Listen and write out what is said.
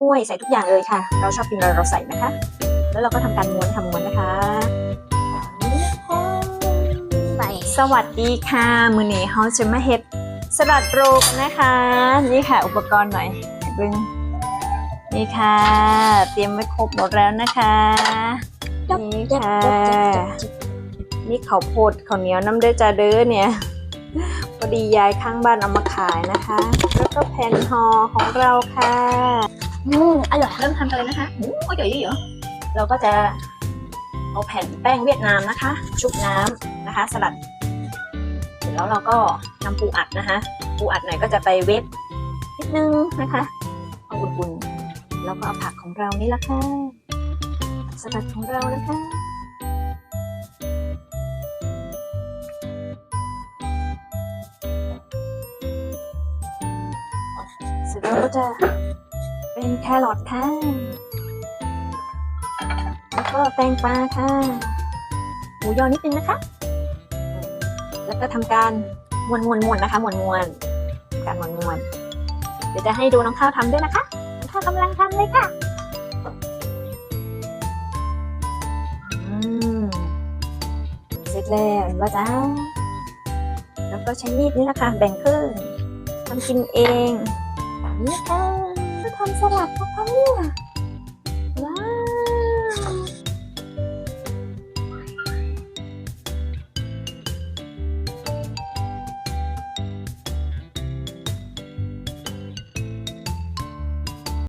กล้วยใส่ทุกอย่างเลยค่ะ เราชอบกินอะไรเราใส่นะคะ แล้วเราก็ทำการม้วนทำม้วนนะคะสวัสดีค่ะ มือนี้เขาจะมาเฮ็ดสลัดโรกันนะคะ นี่ค่ะ อุปกรณ์หน่อยบึงนี่ค่ะ เตรียมไว้ครบหมดแล้วนะคะนี่ค่ะนี่เขาวโพดข้าวเหนียวน้ำเด้อจ้าเด้อเนี่ยพอดียายข้างบ้านเอามาขายนะคะ แล้วก็แผ่นห่อของเราค่ะ อืมอร่อยเริ่มทำกันเลยนะคะโอ้ยเยอะๆเราก็จะเอาแผ่นแป้งเวียดนามนะคะ ชุบน้ำนะคะ สลัดเสร็จแล้วเราก็นำปูอัดนะคะ ปูอัดหน่อยก็จะไปเวฟนิดนึงนะคะเอาอุ่นๆแล้วก็เอาผักของเรานี่ละค่ะสลัดของเรานะคะเสร็จแล้วก็จะ เป็นแครอทค่ะ แล้วก็แตงปลาค่ะ หมูยอนิดนึงนะคะ แล้วก็ทำการมวนมวนมวนนะคะมวนมวนการมวนมวนเดี๋ยวจะให้ดูน้องข้าวทำด้วยนะคะน้องข้าวกำลังทำเลยค่ะอืมเสร็จแล้วเห็นป่ะจ๊ะแล้วก็ใช้มีดนี่นะคะ แบ่งครึ่งทำกินเองนี่ค่ะ ทำสลัดนะคะเนี่ย